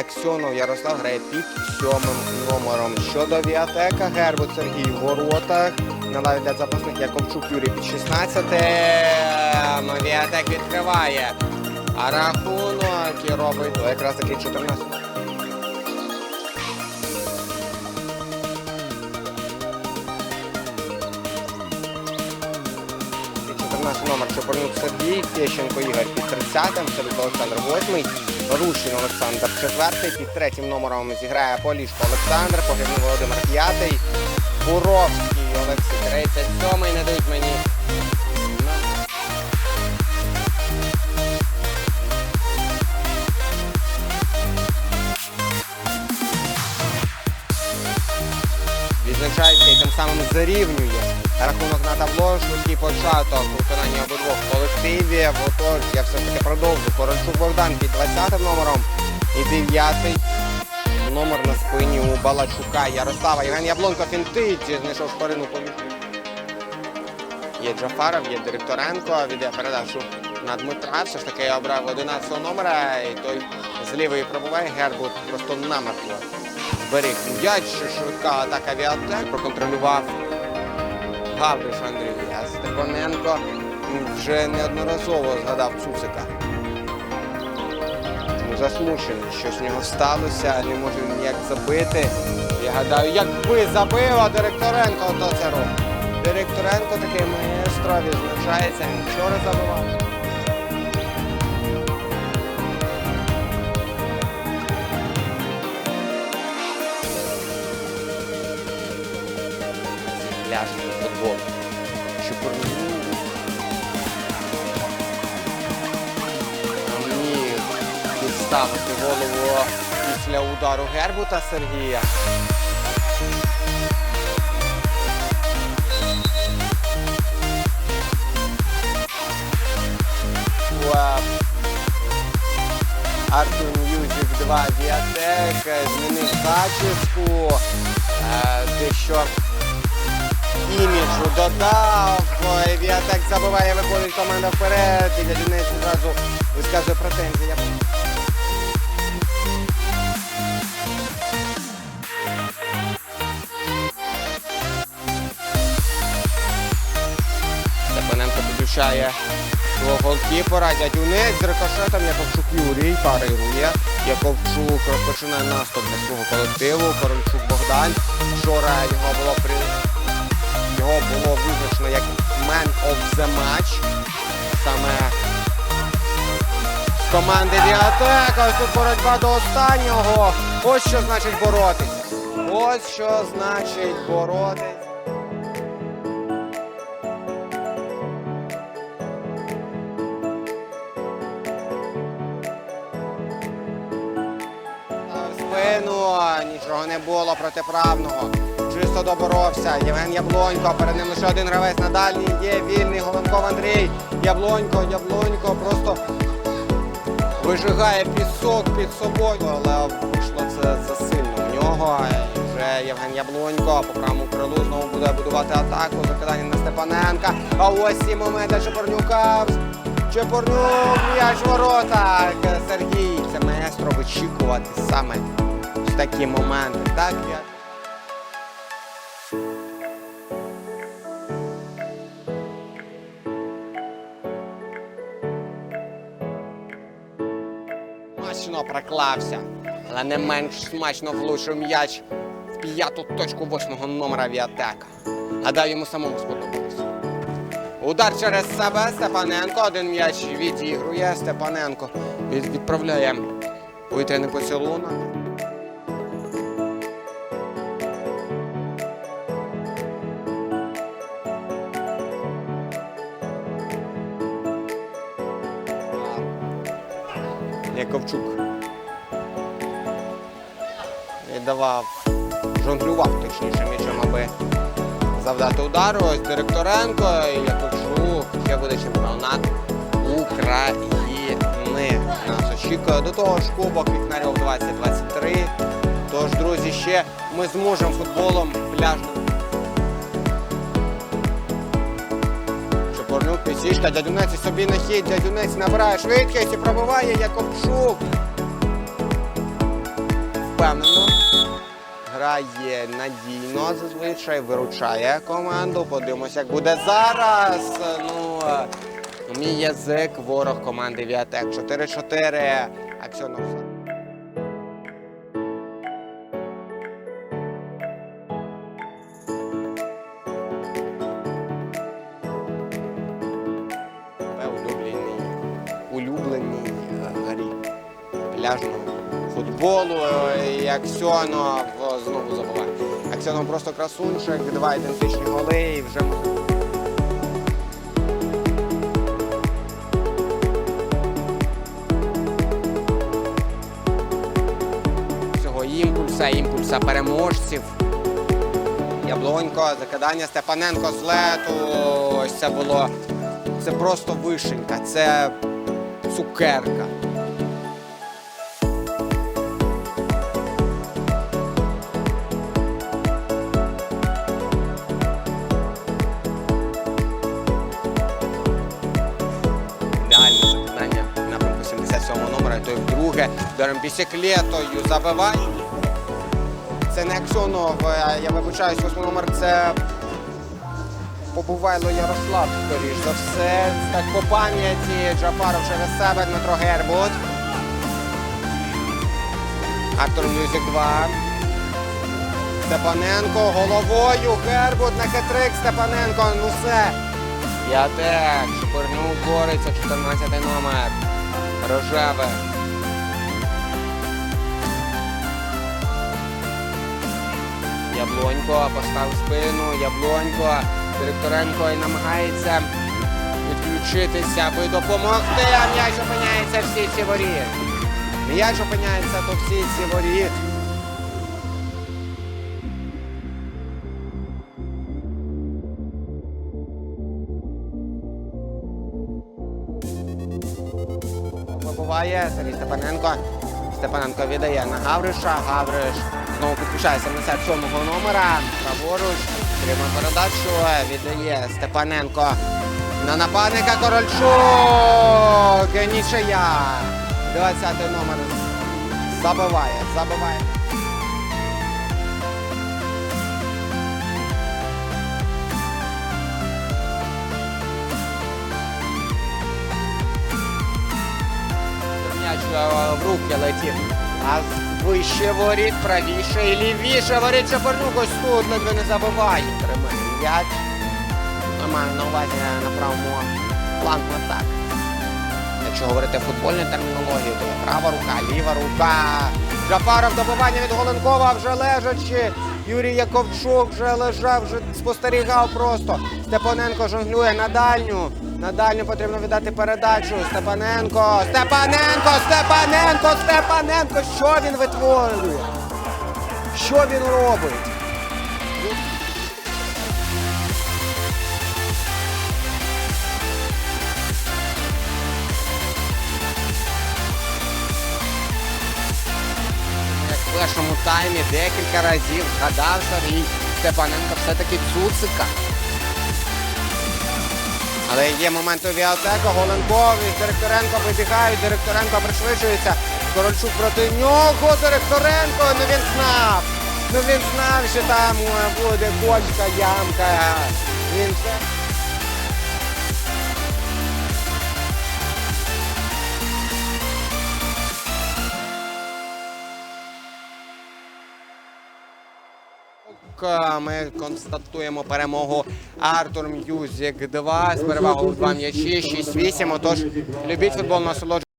Аксьонов Ярослав грає під сьомим номером. Щодо Віатека, Гербут Сергій в воротах. На лаві для запасних Яковчук Юрій під 16. Віатек відкриває. А рахунок і робить якраз таки 14. 14 номер Чопорнюк Сергій, Тєщенко Ігор під 30-м, Садик Олександр 8 Рущин Олександр 4 під третім номером зіграє Полішко Олександр, Погрібний Володимир 5 Буровський Олексій 37 не дають мені. Відзначається і тим самим зарівнює рахунок на табло, швидкий початок виконання обидвох колективів. Отож, я все-таки продовжу. Корольчук Богдан під 20 номером і 9 номер на спині у Балачука Ярослава. Євген Яблонко фінтить, знайшов шпарину повітря. Є Джафаров, є Директоренко, віде передачу на Дмитра. Все ж таки я обрав 11 номера, і той з лівої пробуває Гербут просто намертво. Зберіг м'яч, швидка атака Віатек, проконтролював Гавриш Андрій. А Степаненко вже неодноразово згадав Цусика. Тому засмучений, що з нього сталося, не може ніяк забити. Я гадаю, якби забив, а Директоренко то це робить. Директоренко такий маестро відзначається, він вчора забивав. Футбол. Чупурнюк. Міг підставити голову після удару Гербута Сергія. Артур Мюзик 2 Діатек змінив зачіску. Додав. Ой, Віатек забиває, виходить команда вперед. І Дядюнець одразу висказує претензії. Степаненко підключає свого голкіпера. Дядюнець з рикошетом Яковчук Юрій парирує. Яковчук розпочинає наступ для свого колективу. Корольчук Богдан. Вчора його було при його було визначено як Man of the Match. Саме з команди Діатек. Ось тут боротьба до останнього. Ось що значить боротися. Ось що значить спину нічого не було протиправного. Чисто доборовся. Євген Яблонько. Перед ним лише один гравець на дальній. Є вільний Головков Андрій. Яблонько, Яблонько просто вижигає пісок під собою, але вийшло це засильно в нього. Вже Євген Яблонько по правому крилу знову буде будувати атаку. Закидання на Степаненка. А ось і моменти Чепурнюка. Чепурнюк, м'яч в воротах. Сергій, це маестро вичікувати саме в такі моменти. Так, я... Смачно проклався, але не менш смачно влучив м'яч в п'яту точку восьмого номера Віатека. Гадаю, йому самому сподобалось. Удар через себе Степаненко. Один м'яч відігрує. Степаненко від- відправляє повітряний поцілунок. Яковчук віддавав, жонглював точніше м'ячем, аби завдати удару. Ось Директоренко і Яковчук. Ще буде чемпіонат України. Нас очікує до того ж Кубок Вікнарьов 2023. Тож, друзі, ще ми зможемо футболом пляжним. Чепурнюк підсічка, дядюнець собі на хід, дядюнець набирає швидкість і пробиває Яковчук. впевнено. Грає надійно зазвичай, виручає команду. Подивимося, як буде зараз. Ну, е, мій язик, ворог команди Віатек. 4-4. Аксьонов. Аксьонов знову забуває. Аксьонов просто красунчик, два ідентичні голи і вже. Цього імпульса, імпульса переможців. Яблонько, закидання Степаненко з лету. Ось це було. Це просто вишенька, це цукерка. 77 номера, той вдруге ударом бісіклетою забиває. Це не Аксьонов, е, я вибачаюсь, восьмий номер це Побувайло Ярослав, скоріш за все. Так по пам'яті Джафаров через себе Дмитро Гербут. Актор Мюзик 2. Степаненко головою. Гербут на хитрик. Степаненко. Ну все. П'ятек. Шепурнув бореться. 14 номер. Рожеве. Яблонько поставив спину. Яблонько. Директоренко і намагається відключитися, аби допомогти, а м'яч опиняється в сітці воріт. М'яч опиняється то в сітці воріт. Вибуває Сергій Степаненко. Степаненко віддає на Гавриша. Гавриш знову підключається на сайт сьомого номера. Праворуч. Тримає передачу. Віддає Степаненко на нападника Корольчук. Нічия. 20 номер. Забиває. Забиває. Е, в руки летів. А вище воріт, правіше і лівіше воріт Шапарнюк ось тут ледве не забиває. Тримає м'яч. Я маю на увазі на правому флангу так. Якщо говорити футбольною термінологією, то права рука, ліва рука. Джафаров добивання від Голенкова вже лежачи. Юрій Яковчук вже лежав, вже спостерігав просто. Степаненко жонглює на дальню. На дальню потрібно віддати передачу. Степаненко! Степаненко! Степаненко! Степаненко! Що він витворює? Що він робить? В першому таймі декілька разів згадав Сергій Степаненко все-таки цуцика. Але є момент у Віатека, Голенков Директоренко вибігають, Директоренко пришвидшується. Корольчук проти нього, Директоренко, ну він знав. Ну він знав, що там е, буде бочка, ямка. Він Ми констатуємо перемогу Артур М'юзік 2 з перевагою в 2 м'ячі, 6-8. Отож, любіть футбол, насолоджуйтесь.